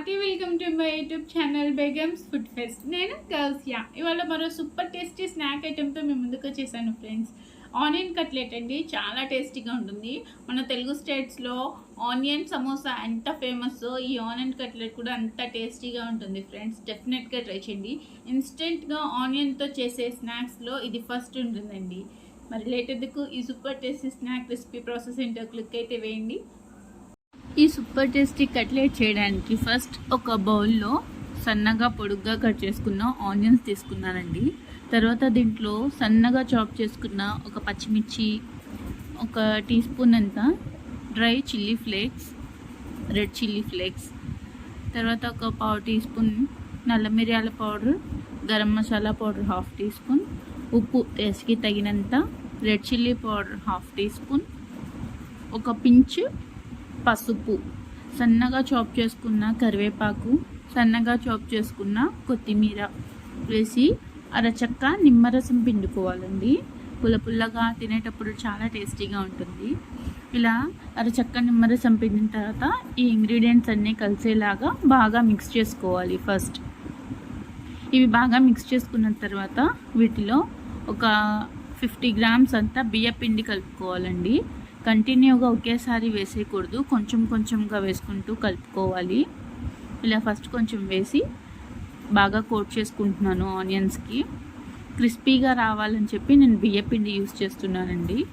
Hearty welcome to my YouTube channel Begums food fest. నేను గౌసియా ఇవాళ మరో సూపర్ టేస్టీ స్నాక్ ఐటెంతో మేము ముందుకు వచ్చేసాను ఫ్రెండ్స్. ఆనియన్ కట్లెట్ అండి చాలా టేస్టీగా ఉంటుంది. మన తెలుగు స్టేట్స్లో ఆనియన్ సమోసా ఎంత ఫేమస్ ఈ ఆనియన్ కట్లెట్ కూడా అంత టేస్టీగా ఉంటుంది ఫ్రెండ్స్. డెఫినెట్గా ట్రై చేయండి. ఇన్స్టెంట్గా ఆనియన్తో చేసే స్నాక్స్లో ఇది ఫస్ట్ ఉంటుందండి. మరి లేట్ ఎందుకు? ఈ super tasty snack recipe process ఏంటో క్లిక్ అయితే వేయండి. ఈ సూపర్ టేస్టీ కట్లెట్ చేయడానికి ఫస్ట్ ఒక బౌల్లో సన్నగా పొడుగ్గా కట్ చేసుకున్న ఆనియన్స్ తీసుకున్నానండి. తర్వాత దీంట్లో సన్నగా చాప్ చేసుకున్న ఒక పచ్చిమిర్చి ఒక టీ స్పూన్ అంత dry chilli flakes red chilli flakes తర్వాత ఒక పావు టీ స్పూన్ నల్ల మిరియాల powder garam masala powder half teaspoon ఉప్పు టేస్ట్కి తగినంత red chilli powder half teaspoon ఒక పించ్ పసుపు. సన్నగా చాప్ చేసుకున్న కరివేపాకు సన్నగా చాప్ చేసుకున్న కొత్తిమీర వేసి అరచక్క నిమ్మరసం పిండుకోవాలండి. పుల్ల పుల్లగా తినేటప్పుడు చాలా టేస్టీగా ఉంటుంది. ఇలా అరచక్క నిమ్మరసం పిండిన తర్వాత ఈ ఇంగ్రీడియంట్స్ అన్నీ కలిసేలాగా బాగా మిక్స్ చేసుకోవాలి ఫస్ట్. ఇవి బాగా మిక్స్ చేసుకున్న తర్వాత వీటిలో ఒక ఫిఫ్టీ గ్రామ్స్ అంతా బియ్య పిండి కలుపుకోవాలండి. కంటిన్యూగా ఒకేసారి వేసేయకూడదు. కొంచెం కొంచెంగా వేసుకుంటూ కలుపుకోవాలి. ఇలా ఫస్ట్ కొంచెం వేసి బాగా కోట్ చేసుకుంటున్నాను ఆనియన్స్కి. క్రిస్పీగా రావాలని చెప్పి నేను బియ్యపిండి యూస్ చేస్తున్నానండి.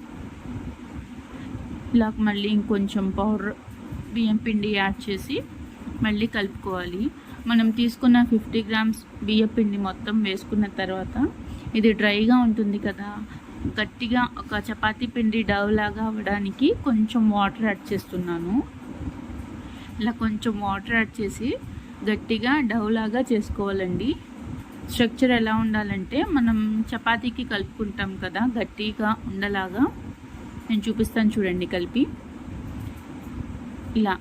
ఇలా మళ్ళీ ఇంకొంచెం పౌడర్ బియ్యం పిండి యాడ్ చేసి మళ్ళీ కలుపుకోవాలి. మనం తీసుకున్న ఫిఫ్టీ గ్రామ్స్ బియ్యపిండి మొత్తం వేసుకున్న తర్వాత ఇది డ్రైగా ఉంటుంది కదా గట్టిగా ఒక చపాతీ పిండి డవ్ లాగా అవ్వడానికి కొంచెం వాటర్ యాడ్ చేస్తున్నాను. ఇలా కొంచెం వాటర్ యాడ్ చేసి గట్టిగా డవ్ లాగా చేసుకోవాలండి. స్ట్రక్చర్ ఎలా ఉండాలంటే మనం చపాతీకి కలుపుకుంటాం కదా గట్టిగా ఉండలాగా. నేను చూపిస్తాను చూడండి కలిపి. ఇలా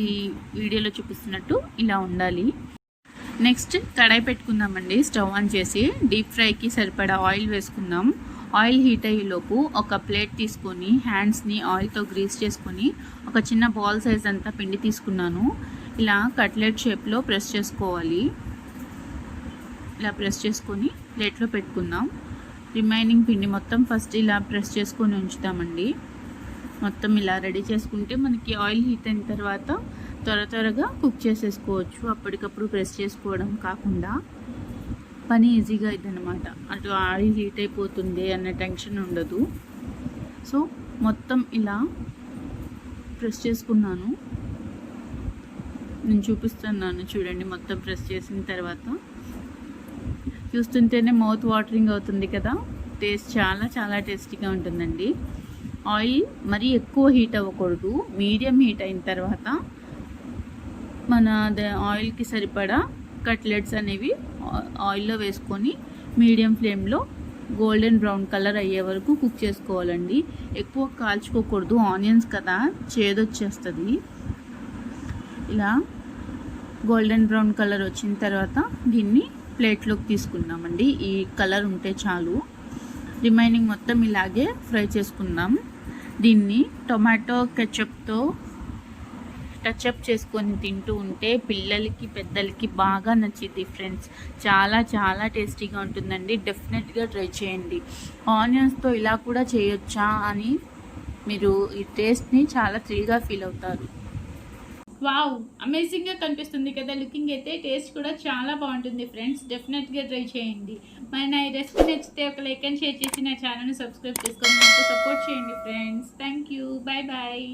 ఈ వీడియోలో చూపిస్తున్నట్టు ఇలా ఉండాలి. నెక్స్ట్ కడాయి పెట్టుకుందామండి. స్టవ్ ఆన్ చేసి డీప్ ఫ్రైకి సరిపడా ఆయిల్ వేసుకుందాం. ఆయిల్ హీట్ అయ్యేలోపు ఒక ప్లేట్ తీసుకొని హ్యాండ్స్ని ఆయిల్తో గ్రీస్ చేసుకొని ఒక చిన్న బాల్ సైజ్ అంతా పిండి తీసుకున్నాను. ఇలా కట్లెట్ షేప్లో ప్రెస్ చేసుకోవాలి. ఇలా ప్రెస్ చేసుకొని ప్లేట్లో పెట్టుకుందాం. రిమైనింగ్ పిండి మొత్తం ఫస్ట్ ఇలా ప్రెస్ చేసుకొని ఉంచుతామండి. మొత్తం ఇలా రెడీ చేసుకుంటే మనకి ఆయిల్ హీట్ అయిన తర్వాత త్వర త్వరగా కుక్ చేసేసుకోవచ్చు. అప్పటికప్పుడు ప్రెస్ చేసుకోవడం కాకుండా పని ఈజీగా అనమాట అటు ఆయిల్ హీట్ అయిపోతుంది అన్న టెన్షన్ ఉండదు. సో మొత్తం ఇలా ప్రెస్ చేసుకున్నాను. నేను చూపిస్తున్నాను చూడండి మొత్తం ప్రెస్ చేసిన తర్వాత. చూస్తుంటేనే మౌత్ వాటరింగ్ అవుతుంది కదా. టేస్ట్ చాలా చాలా టేస్టీగా ఉంటుందండి. ఆయిల్ మరీ ఎక్కువ హీట్ అవ్వకూడదు. మీడియం హీట్ అయిన తర్వాత మన ఆయిల్కి సరిపడా కట్లెట్స్ అనేవి ఆయిల్లో వేసుకొని మీడియం ఫ్లేమ్లో గోల్డెన్ బ్రౌన్ కలర్ అయ్యే వరకు కుక్ చేసుకోవాలండి. ఎక్కువ కాల్చుకోకూడదు. ఆనియన్స్ కదా చేదొచ్చేస్తుంది. ఇలా గోల్డెన్ బ్రౌన్ కలర్ వచ్చిన తర్వాత దీన్ని ప్లేట్లోకి తీసుకున్నామండి ఈ కలర్ ఉంటే చాలు. రిమైనింగ్ మొత్తం ఇలాగే ఫ్రై చేసుకుందాం. దీన్ని టొమాటో కెచప్తో టచ్అప్ చేసుకొని తింటూ ఉంటే పిల్లలకి పెద్దలకి బాగా నచ్చింది ఫ్రెండ్స్ చాలా చాలా టేస్టీగా ఉంటుందండి. డెఫినెట్గా ట్రై చేయండి. ఆనియన్స్తో ఇలా కూడా చేయొచ్చా అని మీరు ఈ టేస్ట్ని చాలా థ్రిల్గా ఫీల్ అవుతారు. వావ్ అమేజింగ్గా కనిపిస్తుంది కదా. లుకింగ్ అయితే టేస్ట్ కూడా చాలా బాగుంటుంది ఫ్రెండ్స్ డెఫినెట్గా ట్రై చేయండి. మరి నా ఈ రెసిపీ నచ్చితే ఒక లైక్ అండ్ షేర్ చేసి నా ఛానల్ని సబ్స్క్రైబ్ చేసుకొని నాకు సపోర్ట్ చేయండి friends thank you bye bye